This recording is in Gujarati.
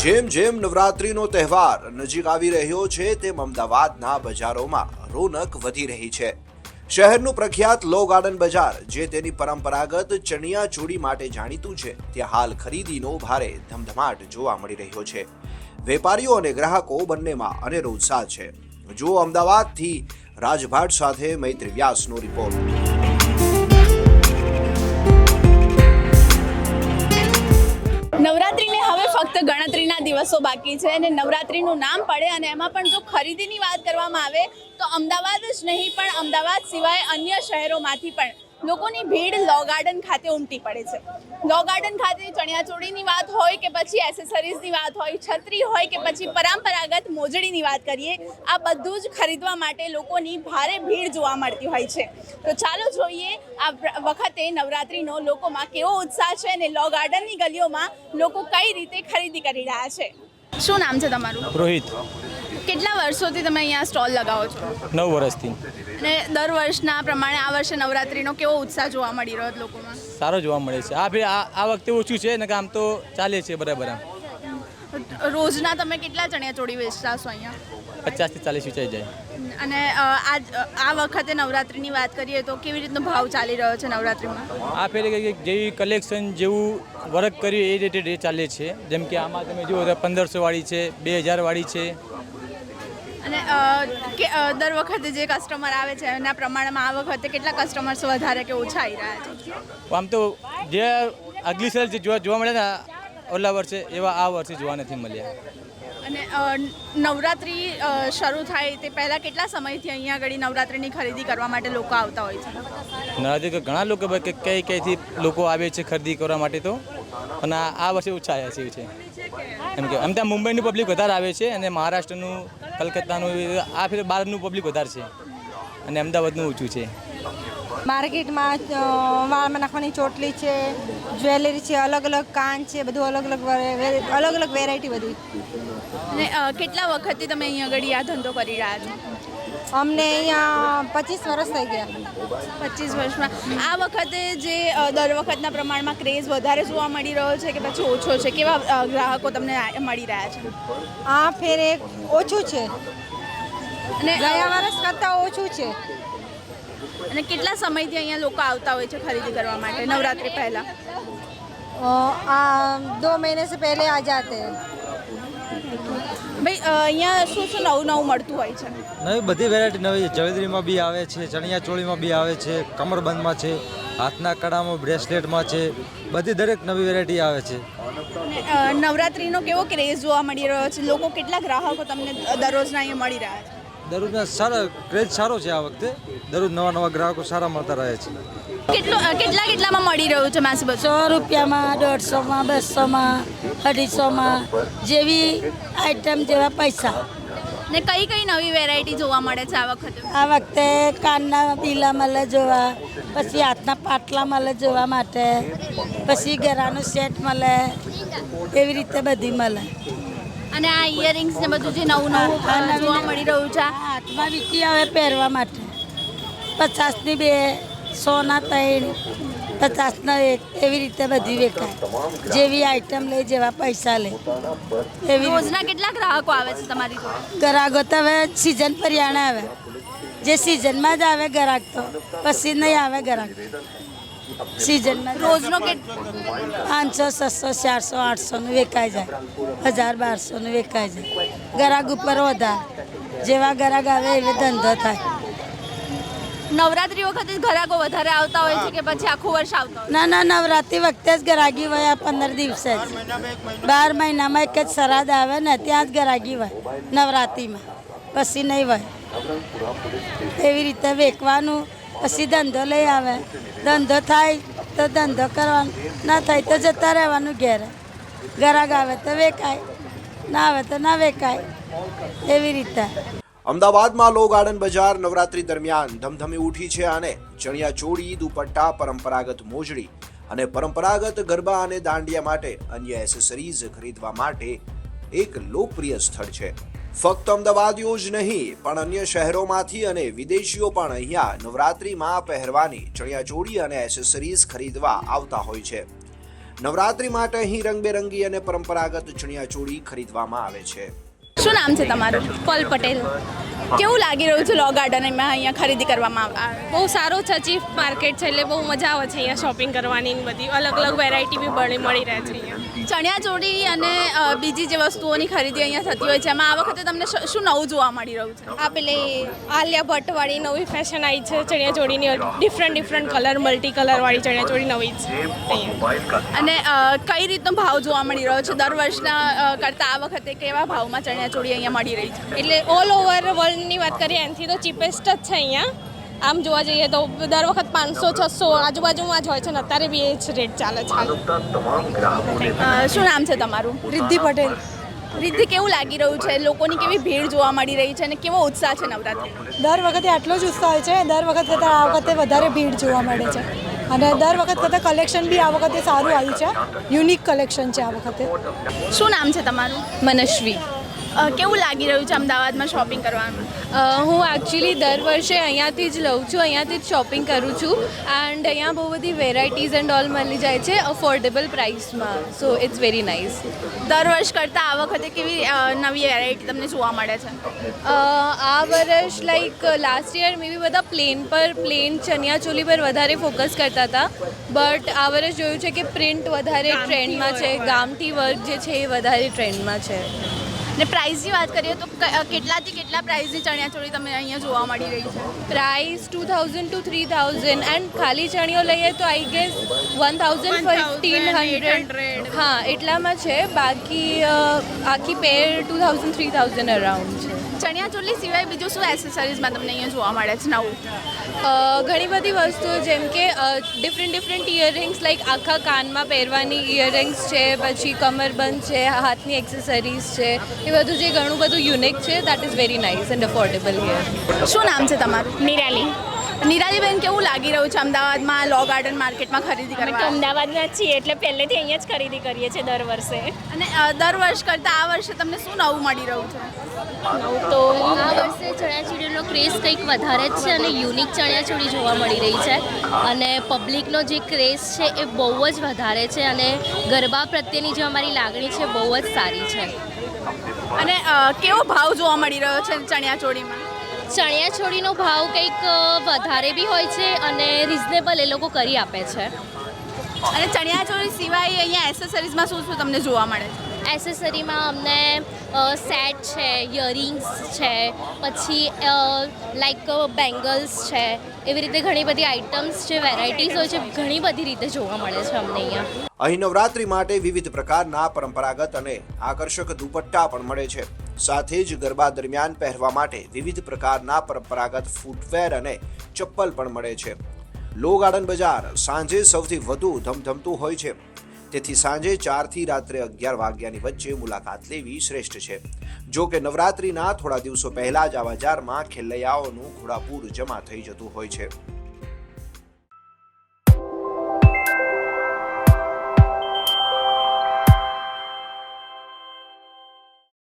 જેમ જેમ નવરાત્રીનો તહેવાર નજીક આવી રહ્યો છે, તેમ અમદાવાદના બજારોમાં રોનક વધી રહી છે. શહેરનું પ્રખ્યાત લો ગાર્ડન બજાર, જે તેની પરંપરાગત ચણિયા ચોળી માટે જાણીતું છે, ત્યાં હાલ ખરીદીનો ભારે ધમધમાટ જોવા મળી રહ્યો છે. વેપારીઓ અને ગ્રાહકો બંનેમાં અનેરો ઉત્સાહ છે. જુઓ અમદાવાદથી રાજભાટ સાથે મૈત્રી વ્યાસનો રિપોર્ટ. ફક્ત ગણતરીના દિવસો બાકી છે અને નવરાત્રીનું નામ પડે અને એમાં પણ જો ખરીદીની વાત કરવામાં આવે તો અમદાવાદ જ નહીં પણ અમદાવાદ સિવાય અન્ય શહેરોમાંથી પણ લોકોની ભીડ લો ગાર્ડન ખાતે ઉમટી પડે છે. લો ગાર્ડન ખાતે ચણિયાચોળીની વાત હોય કે પછી એસેસરીઝની વાત હોય, છત્રી હોય કે પછી પરંપરાગત મોજડીની વાત કરીએ, આ બધું જ ખરીદવા માટે લોકોની ભારે ભીડ જોવા મળતી હોય છે. તો ચાલો જોઈએ આ વખતે નવરાત્રિનો લોકોમાં કેવો ઉત્સાહ છે અને લો ગાર્ડનની ગલીઓમાં લોકો કઈ રીતે ખરીદી કરી રહ્યા છે. શું નામ છે તમારું? રોહિત. કેટલા વર્ષોથી તમે અહીંયા સ્ટોલ લગાવો છો? નવ વર્ષથી. અને દર વર્ષના પ્રમાણે આ વર્ષે નવરાત્રીનો કેવો ઉત્સાહ જોવા મળી રહ્યો લોકોમાં? સારો જોવા મળે છે. આ ભાઈ આ વખતે ઓછું છે ને કામ આમ તો ચાલે છે બરાબર આમ. રોજના તમે કેટલા ચણિયા ચોળી વેચતા છો અહીંયા? પચાસથી ચાલીસ વેચાઈ જાય. અને આજ આ વખતે નવરાત્રીની વાત કરીએ તો કેવી રીતનો ભાવ ચાલી રહ્યો છે નવરાત્રીમાં? આ ફેર કઈ જેવી કલેક્શન જેવું વર્ક કર્યું એ રીતે ચાલે છે. જેમ કે આમાં તમે જુઓ તો પંદરસો વાળી છે બે હજાર વાળી છે. અને કે દર વખતે જે કસ્ટમર આવે છે એના પ્રમાણમાં આ વખતે કેટલા કસ્ટમર્સ વધારે કે ઓછા આવી રહ્યા છે? આમ તો જે આગલી સાલ જે જોવા જોવા મળે ને ઓલા વર્ષે એવા આ વર્ષે જોવા નથી મળ્યા. અને નવરાત્રી શરૂ થાય તે પહેલાં કેટલા સમયથી અહીંયા આગળ નવરાત્રીની ખરીદી કરવા માટે લોકો આવતા હોય છે? નવરાત્રી તો ઘણા લોકો કઈ કઈ કઈથી લોકો આવે છે ખરીદી કરવા માટે તો. અને આ વર્ષે ઓછા આવ્યા છે એમ કે એમ ત્યાં મુંબઈનું પબ્લિક વધારે આવે છે અને મહારાષ્ટ્રનું કલકત્તાનું આ ફેર બહારનું પબ્લિક વધારે છે અને અમદાવાદનું ઓછું છે. માર્કેટમાં વાળમાં નાખવાની ચોટલી છે જ્વેલરી છે અલગ અલગ કાન છે બધું અલગ અલગ અલગ અલગ વેરાયટી બધી. અને કેટલા વખતથી તમે અહીંયા આગળ આ ધંધો કરી રહ્યા છો? અમને અહીંયા પચીસ વર્ષ થઈ ગયા. પચીસ વર્ષમાં. આ વખતે જે દર વખતના પ્રમાણમાં ક્રેઝ વધારે જોવા મળી રહ્યો છે કે પછી ઓછો છે? કેવા ગ્રાહકો તમને મળી રહ્યા છે? આ ફેરે ઓછું છે. અને ગયા વર્ષ કરતાં ઓછું છે. અને કેટલા સમયથી અહીંયા લોકો આવતા હોય છે ખરીદી કરવા માટે? નવરાત્રી પહેલાં. આ દો મહિને સે પહેલે આ જાતે. ભાઈ અહીંયા શું શું નવું નવું મળતું હોય છે? નવી બધી વેરાયટી નવી જવેદરીમાં બી આવે છે ચણિયા ચોળીમાં બી આવે છે કમરબંધમાં છે હાથના કડામાં બ્રેસલેટમાં છે બધી દરેક નવી વેરાયટી આવે છે. નવરાત્રીનો કેવો ક્રેઝ જોવા મળી રહ્યો છે? લોકો કેટલા ગ્રાહકો તમને દરરોજના અહીંયા મળી રહ્યા છે? દરરોજના સારા ક્રેઝ સારો છે આ વખતે. દરરોજ નવા નવા ગ્રાહકો સારા મળતા રહે છે. કેટલું કેટલા કેટલામાં મળી રહ્યું છે માસી બસો? સો રૂપિયામાં દોઢસોમાં બસોમાં અઢીસોમાં જેવી આઈટમ જેવા પૈસા. ને કઈ કઈ નવી વેરાયટી જોવા મળે છે આ વખતે? આ વખતે કાનના પીલા મળે જોવા પછી હાથના પાટલા મળે જોવા માટે પછી ગરાનું સેટ મળે એવી રીતે બધી મળે અને આ ઇયરિંગ્સ ને બધું જે નવું નવું જોવા મળી રહ્યું છે. હાથમાં વીટી આવે પહેરવા માટે. પચાસની બે સોના ત્રણ પચાસના એક એવી રીતે બધી વેચાય. જેવી આઈટમ લે જેવા પૈસા લે. એવી રોજના કેટલા ગ્રાહકો આવે છે તમારી ગ્રાહકો તો હવે સિઝન પરિયાણે આવે. જે સિઝનમાં જ આવે ગ્રાહક તો પછી નહીં આવે ગરાક સિઝનમાં રોજનો કે પાંચસો છસો ચારસો આઠસોનું વેચાઈ જાય. હજાર બારસોનું વેચાઈ જાય. ગરાગ ઉપર વધારે. જેવા ગરાગ આવે એવો ધંધો થાય. નવરાત્રી વખતે ગ્રાહકો વધારે આવતા હોય છે કે પછી આખું વર્ષ આવતા ના ના નવરાત્રી વખતે જ ગરાગી હોય આ પંદર દિવસે જ. બાર મહિનામાં એક જ સરાદ આવે ને ત્યાં જ ગરાગી હોય નવરાત્રિમાં. પછી નહીં હોય. એવી રીતે વેચવાનું પછી ધંધો લઈ આવે. ધંધો થાય તો ધંધો કરવાનો, ના થાય તો જતા રહેવાનું ઘેરે. ગરાગ આવે તો વેકાય, ના આવે તો ના વેકાય. એવી રીતે. અમદાવાદમાં લો ગાર્ડન બજાર નવરાત્રી દરમિયાન ધમધમી ઉઠી છે અને ચણિયા ચોળી, દુપટ્ટા, પરંપરાગત મોજડી અને પરંપરાગત ગરબા અને દાંડિયા માટે અન્ય એસેસરીઝ ખરીદવા માટે એક લોકપ્રિય સ્થળ છે. ફક્ત અમદાવાદીઓ જ નહીં પણ અન્ય શહેરોમાંથી અને વિદેશીઓ પણ અહીંયા નવરાત્રિમાં પહેરવાની ચણિયાચોળી અને એસેસરીઝ ખરીદવા આવતા હોય છે. નવરાત્રી માટે અહીં રંગબેરંગી અને પરંપરાગત ચણિયાચોળી ખરીદવામાં આવે છે. શું નામ છે તમારું? પલ પટેલ. કેવું લાગી રહ્યું છે લો ગાર્ડનમાં અહીંયા ખરીદી કરવામાં? આવે બહુ સારો છે ચીફ માર્કેટ છે એટલે બહુ મજા આવે છે અહીંયા શોપિંગ કરવાની બધી. અલગ અલગ વેરાયટી બી મળી રહે છે અહીંયા. ચણિયાચોળી અને બીજી જે વસ્તુઓની ખરીદી અહીંયા થતી હોય છે એમાં આ વખતે તમને શ- નવું જોવા મળી રહ્યું છે? આ પેલી આલિયા ભટ્ટવાળી નવી ફેશન આવી છે ચણિયાચોળીની ડિફરન્ટ ડિફરન્ટ કલર મલ્ટી કલરવાળી ચણિયાચોળી નવી છે. અને કઈ રીતનો ભાવ જોવા મળી રહ્યો છે? દર વર્ષના કરતાં આ વખતે કેવા ભાવમાં ચણિયાચોળી અહીંયા મળી રહી છે? એટલે ઓલ ઓવર વર્લ્ડની વાત કરીએ એનાથી તો ચીપેસ્ટ જ છે અહીંયા. આમ જોવા જઈએ તો દર વખત પાંચસો છસો આજુબાજુમાં જ હોય છે ને અત્યારે બી એ જ રેટ ચાલે છે. શું નામ છે તમારું? રિદ્ધિ પટેલ. રિદ્ધિ કેવું લાગી રહ્યું છે? લોકોની કેવી ભીડ જોવા મળી રહી છે અને કેવો ઉત્સાહ છે નવરાત્રી? દર વખતે આટલો જ ઉત્સાહ હોય છે. દર વખત કરતાં આ વખતે વધારે ભીડ જોવા મળે છે. અને દર વખત કરતાં કલેક્શન બી આ વખતે સારું આવ્યું છે. યુનિક કલેક્શન છે આ વખતે. શું નામ છે તમારું? મનસ્વી. કેવું લાગી રહ્યું છે અમદાવાદમાં શોપિંગ કરવાનું? હું એકચ્યુઅલી દર વર્ષે અહીંયાથી જ લઉં છું અહીંયાથી જ શોપિંગ કરું છું એન્ડ અહીંયા બહુ બધી વેરાયટીઝ એન્ડ ઓલ મળી જાય છે અફોર્ડેબલ પ્રાઇસમાં સો ઇટ્સ વેરી નાઇસ દર વર્ષ કરતાં આ વખતે કેવી નવી વેરાયટી તમને જોવા મળે છે? આ વર્ષ લાઈક લાસ્ટ યર મે બી બધા પ્લેન પર પ્લેન ચણિયાચોલી પર વધારે ફોકસ કરતા હતા. બટ આ વર્ષ જોયું છે કે પ્રિન્ટ વધારે ટ્રેન્ડમાં છે ગામઠી વર્ક જે છે એ વધારે ટ્રેન્ડમાં છે. ને પ્રાઇસની વાત કરીએ તો કેટલાથી કેટલા પ્રાઇસની ચણિયાચોળી તમને અહીંયા જોવા મળી રહી છે? Price two thousand two three thousand and ખાલી ચણિયો લઈએ તો I guess one thousand fifteen hundred હા એટલામાં છે બાકી આખી pair two thousand three thousand around છે. ચણિયાચોળી સિવાય બીજું શું એસેસરીઝમાં તમને અહીંયા જોવા મળે છે નવું? ઘણી બધી વસ્તુઓ જેમ કે ડિફરન્ટ ડિફરન્ટ ઇયરિંગ્સ લાઈક આખા કાનમાં પહેરવાની ઇયરિંગ્સ છે પછી કમરબંધ છે હાથની એક્સેસરીઝ છે એ બધું જે ઘણું બધું યુનિક છે that is very nice and affordable here શું નામ છે તમારું? નિરાલી. નિરાલીબેન કેવું લાગી રહ્યું છે અમદાવાદમાં લો ગાર્ડન માર્કેટમાં ખરીદી કરવા? અમદાવાદના છીએ એટલે પહેલેથી અહીંયા જ ખરીદી કરીએ છીએ દર વર્ષે. અને દર વર્ષ કરતાં આ વર્ષે તમને શું નવું મળી રહ્યું છે? તો આ વર્ષે ચણિયાચોળીનો ક્રેઝ કંઈક વધારે જ છે અને યુનિક ચણિયાચોળી જોવા મળી રહી છે. અને પબ્લિકનો જે ક્રેઝ છે એ બહુ જ વધારે છે અને ગરબા પ્રત્યેની જે અમારી લાગણી છે બહુ જ સારી છે. અને કેવો ભાવ જોવા મળી રહ્યો છે ચણિયાચોળીમાં? ચણિયાચોળીનો ભાવ કંઈક વધારે બી હોય છે અને રિઝનેબલ એ લોકો કરી આપે છે. અને ચણિયાચોળી સિવાય અહીંયા એસેસરીઝમાં શું શું તમને જોવા મળે છે? એસેસરીમાં અમને સેટ છે ઇયરિંગ્સ છે પછી લાઈક બેંગલ્સ છે એવી રીતે ઘણી બધી આઇટમ્સ છે વેરાયટીઝ હોય છે ઘણી બધી રીતે જોવા મળે છે અમને અહીંયા. અહીં નવરાત્રી માટે વિવિધ પ્રકારના પરંપરાગત અને આકર્ષક દુપટ્ટા પણ મળે છે. સાથે જ ગરબા દરમિયાન પહેરવા માટે વિવિધ પ્રકારના પરંપરાગત ફૂટવેર અને ચપ્પલ પણ મળે છે. લો ગાર્ડન બજાર સાંજે સૌથી વધુ ધમધમતું હોય છે. તેથી સાંજે ચારથી રાત્રે અગિયાર વાગ્યાની વચ્ચે મુલાકાત લેવી શ્રેષ્ઠ છે. જો કે નવરાત્રિના થોડા દિવસો પહેલા જ આ બજારમાં ખેલૈયાઓનું ઘોડાપૂર જમા થઈ જતું હોય છે.